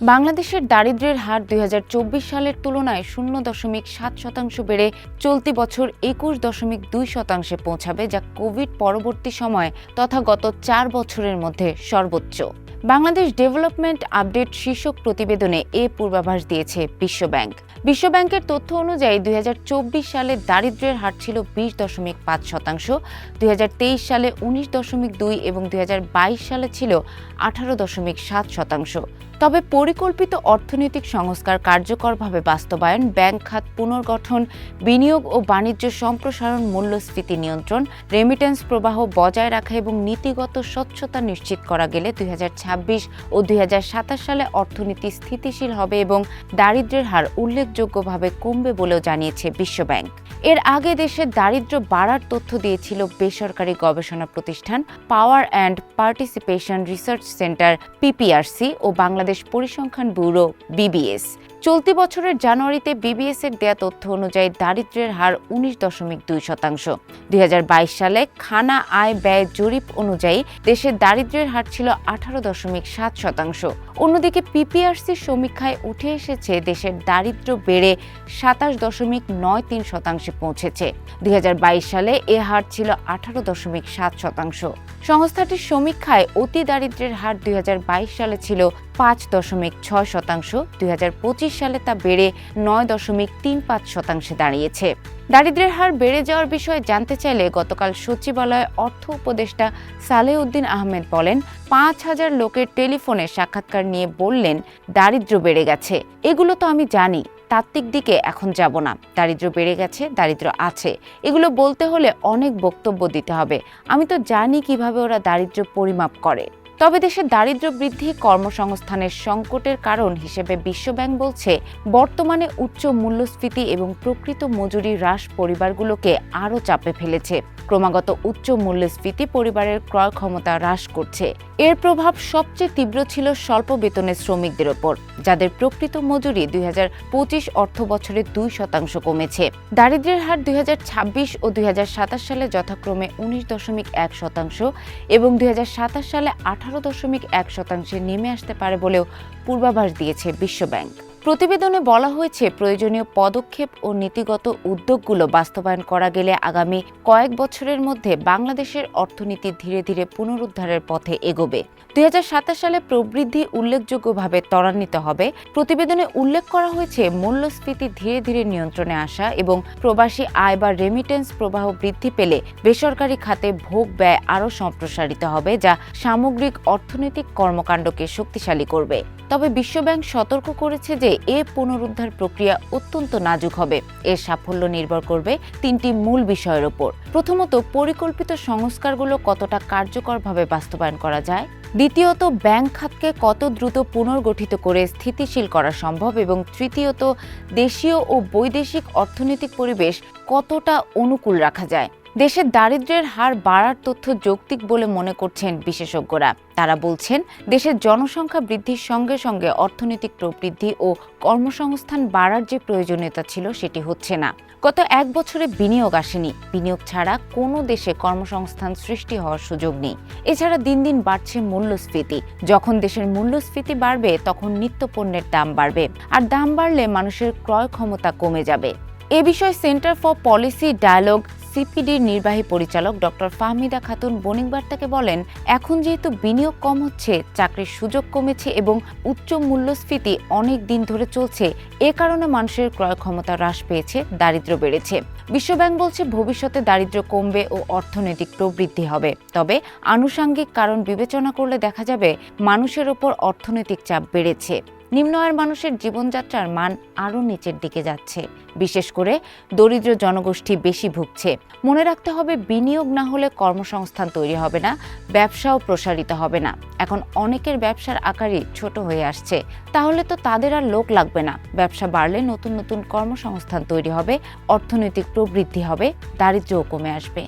বাংলাদেশের দারিদ্র্যের হার দুই হাজার চব্বিশ সালের তুলনায় শূন্য দশমিক সাত শতাংশ বেড়ে চলতি বছর একুশ দশমিক দুই শতাংশে পৌঁছাবে, যা কোভিড পরবর্তী সময় তথা গত চার বছরের মধ্যে সর্বোচ্চ। বাংলাদেশ ডেভেলপমেন্ট আপডেট শীর্ষক প্রতিবেদনে এ পূর্বাভাস দিয়েছে বিশ্বব্যাংক। বিশ্বব্যাংকের তথ্য অনুযায়ী দুই হাজার চব্বিশ সালে দারিদ্র্যের হার ছিল বিশ দশমিক পাঁচ শতাংশ, দুই হাজার তেইশ সালে উনিশ দশমিক দুই এবং দুই হাজার বাইশ সালে ছিল আঠারো দশমিক সাত শতাংশ। তবে পরিকল্পিত অর্থনৈতিক সংস্কার কার্যকরভাবে বাস্তবায়ন, ব্যাংক খাত পুনর্গঠন, বিনিয়োগ ও বাণিজ্য সম্প্রসারণ মূল্যস্ফীতি নিয়ন্ত্রণ রেমিটেন্স প্রবাহ বজায় রাখা এবং নীতিগত স্বচ্ছতা নিশ্চিত করা গেলে দুই ও দুই সালে অর্থনীতি স্থিতিশীল হবে এবং দারিদ্র্যের হার উল্লেখযোগ্যভাবে কমবে বলেও জানিয়েছে বিশ্বব্যাংক। এর আগে দেশে দারিদ্র বাড়ার তথ্য দিয়েছিল বেসরকারি গবেষণা প্রতিষ্ঠান power and participation research centre PPRC ও বাংলাদেশ পরিসংখ্যান ব্যুরো বিবিএস চলতি বছরের জানুয়ারিতে বিবিএস এর দেয়া তথ্য অনুযায়ী দারিদ্র্যের হার উনিশ দশমিক দুই শতাংশ। দুই হাজার বাইশ সালে খানা আয় ব্যয় জরিপ অনুযায়ী দেশের দারিদ্র্যের হার ছিল আঠারো দশমিক সাত শতাংশ। অন্যদিকে পিপিআরসি সমীক্ষায় উঠে এসেছে দেশের দারিদ্র্য বেড়ে সাতাশ দশমিক নয় তিন শতাংশে পৌঁছেছে। দুই হাজার বাইশ সালে এ হার ছিল আঠারো দশমিক সাত শতাংশ। সংস্থাটির সমীক্ষায় অতি দারিদ্র্যের হার দুই হাজার বাইশ সালে ছিল পাঁচ দশমিক ছয় শতাংশ। দুই হাজার পঁচিশ সালে তা বেড়ে নয় দশমিক তিন পাঁচ শতাংশে দাঁড়িয়েছে। দারিদ্র্যের হার বেড়ে যাওয়ার বিষয়ে জানতে চাইলে গতকাল সচিবালয়ে অর্থ উপদেষ্টা সালেউদ্দিন আহমেদ বলেন, পাঁচ হাজার লোকের টেলিফোনে সাক্ষাৎকার নিয়ে বললেন, দারিদ্র্য বেড়ে গেছে। এগুলো তো আমি জানি, তাত্ত্বিক দিকে এখন যাব না। দারিদ্র্য বেড়ে গেছে, দারিদ্র্য আছে। এগুলো বলতে হলে অনেক বক্তব্য দিতে হবে। আমি তো জানি কীভাবে ওরা দারিদ্র্য পরিমাপ করে। তবে দেশে দারিদ্র বৃদ্ধি কর্মসংস্থানের সংকটের কারণ হিসেবে বিশ্বব্যাংক বলছে, বর্তমানে উচ্চ মূল্যস্ফীতি এবং প্রকৃত মজুরি হ্রাস পরিবারগুলোকে আরও চাপে ফেলেছে। ক্রমাগত উচ্চ মূল্যস্ফীতি পরিবারের ক্রয় ক্ষমতা হ্রাস করছে। এর প্রভাব সবচেয়ে তীব্র ছিল স্বল্প বেতনের শ্রমিকদের ওপর, যাদের প্রকৃত মজুরি দুই হাজার পঁচিশ অর্থ বছরে দুই শতাংশ কমেছে। দারিদ্র্যের হার দুই হাজার ছাব্বিশ ও দুই হাজার সাতাশ সালে যথাক্রমে উনিশ দশমিক এক শতাংশ এবং দুই হাজার সাতাশ সালে আঠারো দশমিক এক শতাংশে নেমে আসতে পারে বলেও পূর্বাভাস দিয়েছে বিশ্বব্যাংক। প্রতিবেদনে বলা হয়েছে, প্রয়োজনীয় পদক্ষেপ ও নীতিগত উদ্যোগগুলো বাস্তবায়ন করা গেলে আগামী কয়েক বছরের মধ্যে বাংলাদেশের অর্থনীতি ধীরে ধীরে পুনরুদ্ধারের পথে এগোবে। দুই হাজার সাতাশ সালে প্রবৃদ্ধি উল্লেখযোগ্যভাবে ত্বরান্বিত হবে। প্রতিবেদনে উল্লেখ করা হয়েছে, মূল্যস্ফীতি ধীরে ধীরে নিয়ন্ত্রণে আসা এবং প্রবাসী আয় বা রেমিটেন্স প্রবাহ বৃদ্ধি পেলে বেসরকারি খাতে ভোগ ব্যয় আরও সম্প্রসারিত হবে, যা সামগ্রিক অর্থনৈতিক কর্মকাণ্ডকে শক্তিশালী করবে। তবে বিশ্বব্যাংক সতর্ক করেছে যে এ পুনরুদ্ধার প্রক্রিয়া অত্যন্ত নাজুক হবে। এর সাফল্য নির্ভর করবে তিনটি মূল বিষয়ের ওপর। প্রথমত, পরিকল্পিত সংস্কারগুলো কতটা কার্যকরভাবে বাস্তবায়ন করা যায়। দ্বিতীয়ত, ব্যাংক খাতকে কত দ্রুত পুনর্গঠিত করে স্থিতিশীল করা সম্ভব এবং তৃতীয়ত, দেশীয় ও বৈদেশিক অর্থনৈতিক পরিবেশ কতটা অনুকূল রাখা যায়। দেশের দারিদ্র্যের হার বাড়ার তথ্য যৌক্তিক বলে মনে করছেন বিশেষজ্ঞরা। তারা বলছেন, দেশের জনসংখ্যা বৃদ্ধির সঙ্গে সঙ্গে অর্থনৈতিক প্রবৃদ্ধি ও কর্মসংস্থান বাড়ার যে প্রয়োজনীয়তা ছিল সেটি হচ্ছে না। গত এক বছরে বিনিয়োগ আসেনি। বিনিয়োগ ছাড়া কোনো দেশে কর্মসংস্থান সৃষ্টি হওয়ার সুযোগ নেই। এছাড়া দিন দিন বাড়ছে মূল্যস্ফীতি। যখন দেশের মূল্যস্ফীতি বাড়বে, তখন নিত্য পণ্যের দাম বাড়বে। আর দাম বাড়লে মানুষের ক্রয় ক্ষমতা কমে যাবে। এ বিষয়ে সেন্টার ফর পলিসি ডায়ালগ সিপিডির নির্বাহী পরিচালক ডক্টর ফাহমিদা খাতুন বণিক বার্তাকে বলেন, এখন যেহেতু বিনিয়োগ কম হচ্ছে, চাকরির সুযোগ কমেছে এবং উচ্চ মূল্যস্ফীতি অনেক দিন ধরে চলছে, এ কারণে মানুষের ক্রয় ক্ষমতা হ্রাস পেয়েছে, দারিদ্র্য বেড়েছে। বিশ্বব্যাংক বলছে, ভবিষ্যতে দারিদ্র্য কমবে ও অর্থনৈতিক প্রবৃদ্ধি হবে। তবে আনুষাঙ্গিক কারণ বিবেচনা করলে দেখা যাবে, মানুষের ওপর অর্থনৈতিক চাপ বেড়েছে। নিম্ন আয়ের মানুষের জীবনযাত্রার মান আরও নিচের দিকে যাচ্ছে। বিশেষ করে দরিদ্র জনগোষ্ঠী বেশি ভুগছে। মনে রাখতে হবে, বিনিয়োগ না হলে কর্মসংস্থান তৈরি হবে না, ব্যবসাও প্রসারিত হবে না। এখন অনেকের ব্যবসার আকারই ছোট হয়ে আসছে। তাহলে তো তাদের আর লোক লাগবে না। ব্যবসা বাড়লে নতুন নতুন কর্মসংস্থান তৈরি হবে, অর্থনৈতিক প্রবৃদ্ধি হবে, দারিদ্র্যও কমে আসবে।